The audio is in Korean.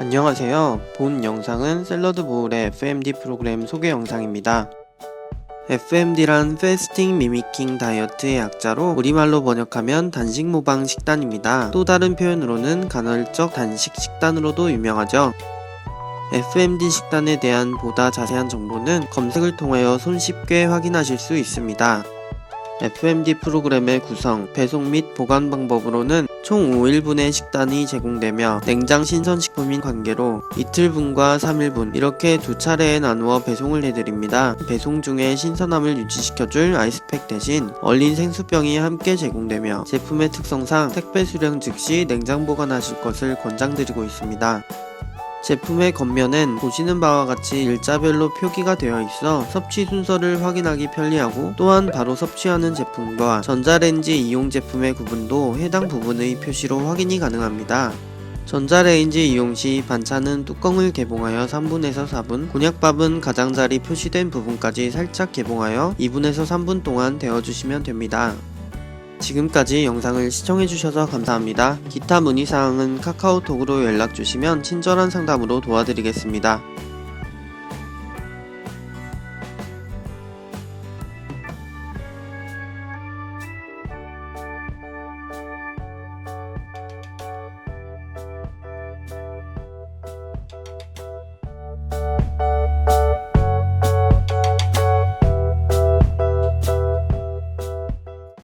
안녕하세요. 본 영상은 샐러드 보울의 FMD 프로그램 소개 영상입니다. FMD란 패스팅 미미킹 다이어트의 약자로 우리말로 번역하면 단식 모방 식단입니다. 또 다른 표현으로는 간헐적 단식 식단으로도 유명하죠. FMD 식단에 대한 보다 자세한 정보는 검색을 통하여 손쉽게 확인하실 수 있습니다. FMD 프로그램의 구성, 배송 및 보관 방법으로는 총 5일분의 식단이 제공되며 냉장 신선식품인 관계로 이틀분과 3일분 이렇게 두 차례에 나누어 배송을 해드립니다. 배송 중에 신선함을 유지시켜줄 아이스팩 대신 얼린 생수병이 함께 제공되며 제품의 특성상 택배 수령 즉시 냉장 보관하실 것을 권장드리고 있습니다. 제품의 겉면엔 보시는 바와 같이 일자별로 표기가 되어 있어 섭취 순서를 확인하기 편리하고 또한 바로 섭취하는 제품과 전자레인지 이용 제품의 구분도 해당 부분의 표시로 확인이 가능합니다. 전자레인지 이용 시 반찬은 뚜껑을 개봉하여 3분에서 4분, 곤약밥은 가장자리 표시된 부분까지 살짝 개봉하여 2분에서 3분 동안 데워주시면 됩니다. 지금까지 영상을 시청해주셔서 감사합니다. 기타 문의사항은 카카오톡으로 연락주시면 친절한 상담으로 도와드리겠습니다.